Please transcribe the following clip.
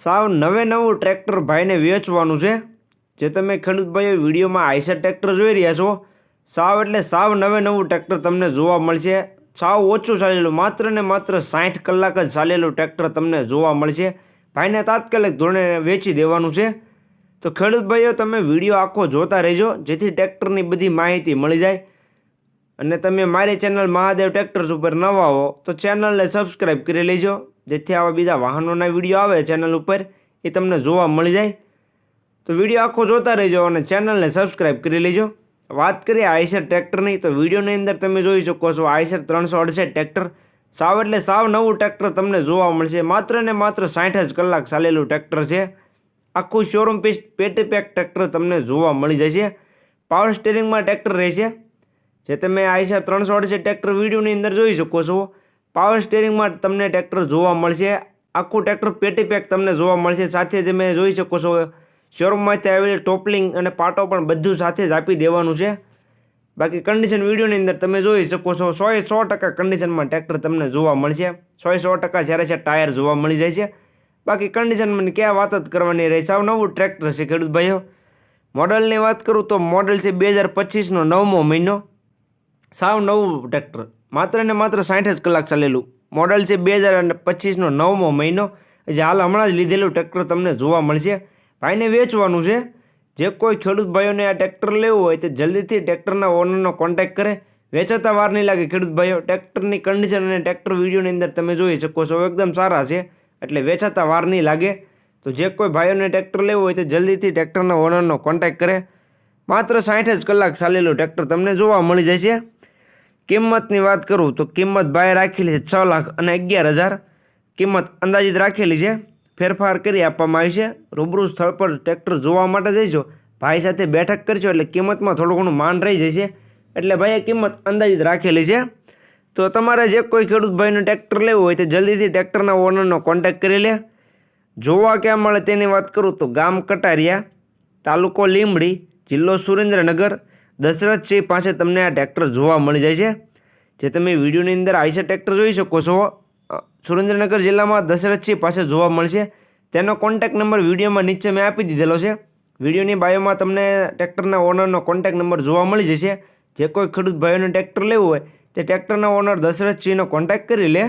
સાવ નવે નવું ટ્રેક્ટર ભાઈને વેચવાનું છે. જે તમે ખેડૂત ભાઈઓ વિડીયોમાં આઈસર ટ્રેક્ટર જોઈ રહ્યા છો. સાવ એટલે સાવ નવે નવું ટ્રેક્ટર તમને જોવા મળશે. સાવ ઓછું ચાલેલું, માત્ર ને માત્ર સાઠ કલાક જ ચાલેલું ટ્રેક્ટર તમને જોવા મળશે. ભાઈને તાત્કાલિક ધોરણે વેચી દેવાનું છે. તો ખેડૂત ભાઈઓ તમે વીડિયો આખો જોતા રહેજો, જેથી ટ્રેક્ટરની બધી માહિતી મળી જાય. અને તમે મારી ચેનલ મહાદેવ ટ્રેક્ટર્સ ઉપર નવા હો, તો ચેનલને સબસ્ક્રાઈબ કરી લેજો. જેથી આવા બીજા વાહનોના વીડિયો આવે ચેનલ ઉપર, એ તમને જોવા મળી જાય. તો વીડિયો આખો જોતા રહેજો અને ચેનલને સબસ્ક્રાઈબ કરી લેજો. વાત કરીએ આઈસર ટ્રેક્ટરની, તો વિડીયોની અંદર તમે જોઈ શકો છો આઈસર ત્રણસો અડસઠ ટ્રેક્ટર. સાવ એટલે સાવ નવું ટ્રેક્ટર તમને જોવા મળશે. માત્ર ને માત્ર સાઠ જ કલાક ચાલેલું ટ્રેક્ટર છે. આખું શોરૂમ પીસ, પેટી પેક ટ્રેક્ટર તમને જોવા મળી જશે. પાવર સ્ટેરિંગમાં ટ્રેક્ટર રહેશે. જે તમે આઈસર ત્રણસો અડસઠ ટ્રેક્ટર વિડીયોની અંદર જોઈ શકો છો. પાવર સ્ટેરિંગમાં તમને ટ્રેક્ટર જોવા મળશે. આખું ટ્રેક્ટર પેટી પેક તમને જોવા મળશે. સાથે તમે જોઈ શકો છો, શોરૂમમાંથી આવેલી ટોપલિંગ અને પાટો પણ બધું સાથે જ આપી દેવાનું છે. બાકી કન્ડિશન વિડીયોની અંદર તમે જોઈ શકો છો સો એ સો ટકા કન્ડિશનમાં ટ્રેક્ટર તમને જોવા મળશે. સોએ સો ટકા જ્યારે છે ટાયર જોવા મળી જાય છે. બાકી કન્ડિશનમાં ક્યાં વાત જ કરવાની રહી? સાવ નવું ટ્રેક્ટર છે ખેડૂત ભાઈઓ. મોડલની વાત કરું તો મોડલ છે બે હજાર પચીસનો નવમો મહિનો. સાવ નવું ટ્રેક્ટર માત્ર ને માત્ર સાઠ જ કલાક ચાલેલું. મોડલ છે બે હજાર અને પચીસનો નવમો મહિનો. જે હાલ હમણાં જ લીધેલું ટ્રેક્ટર તમને જોવા મળશે. ભાઈને વેચવાનું છે. જે કોઈ ખેડૂત ભાઈઓને આ ટ્રેક્ટર લેવું હોય તે જલ્દીથી ટ્રેક્ટરના ઓનરનો કોન્ટેક્ટ કરે. વેચાતા વાર નહીં લાગે ખેડૂત ભાઈઓ. ટ્રેક્ટરની કન્ડિશન અને ટ્રેક્ટર વિડીયોની અંદર તમે જોઈ શકો છો. એકદમ સારા છે. એટલે વેચાતા વાર નહીં લાગે. તો જે કોઈ ભાઈઓને ટ્રેક્ટર લેવું હોય તે જલ્દીથી ટ્રેક્ટરના ઓનરનો કોન્ટેક્ટ કરે. માત્ર સાઠ જ કલાક ચાલેલું ટ્રેક્ટર તમને જોવા મળી જશે. કિંમતની વાત કરું તો કિંમત બાય રાખેલી છે છ લાખ અને અગિયાર હજાર. કિંમત અંદાજિત રાખેલી છે. ફેરફાર કરી આપવામાં આવી છે. રૂબરૂ સ્થળ પર ટ્રેક્ટર જોવા માટે જઈશો. ભાઈ સાથે બેઠક કરશો એટલે કિંમતમાં થોડું ઘણું માન રહી જશે. એટલે ભાઈએ કિંમત અંદાજિત રાખેલી છે. તો તમારે જે કોઈ ખેડૂત ભાઈનું ટ્રેક્ટર લેવું હોય તો જલ્દીથી ટ્રેક્ટરના ઓનરનો કોન્ટેક્ટ કરી લે. જોવા ક્યાં મળે તેની વાત કરું તો ગામ કટારિયા, તાલુકો લીંબડી, જિલ્લો સુરેન્દ્રનગર દશરથસિંહ પાસે તમને આ ટ્રેક્ટર જોવા મળી જાય છે. જે તમે વિડીયોની અંદર આઈસર ટ્રેક્ટર જોઈ શકો છો. સુરેન્દ્રનગર જિલ્લામાં દશરથસિંહ પાસે જોવા મળશે. તેનો કોન્ટેક્ટ નંબર વિડીયોમાં નીચે મેં આપી દીધેલો છે. વિડીયોની બાયોમાં તમને ટ્રેક્ટરના ઓનરનો કોન્ટેક્ટ નંબર જોવા મળી જશે. જે કોઈ ખેડૂત ભાઈઓને ટ્રેક્ટર લેવું હોય, તે ટ્રેક્ટરના ઓનર દશરથસિંહનો કોન્ટેક્ટ કરી લે.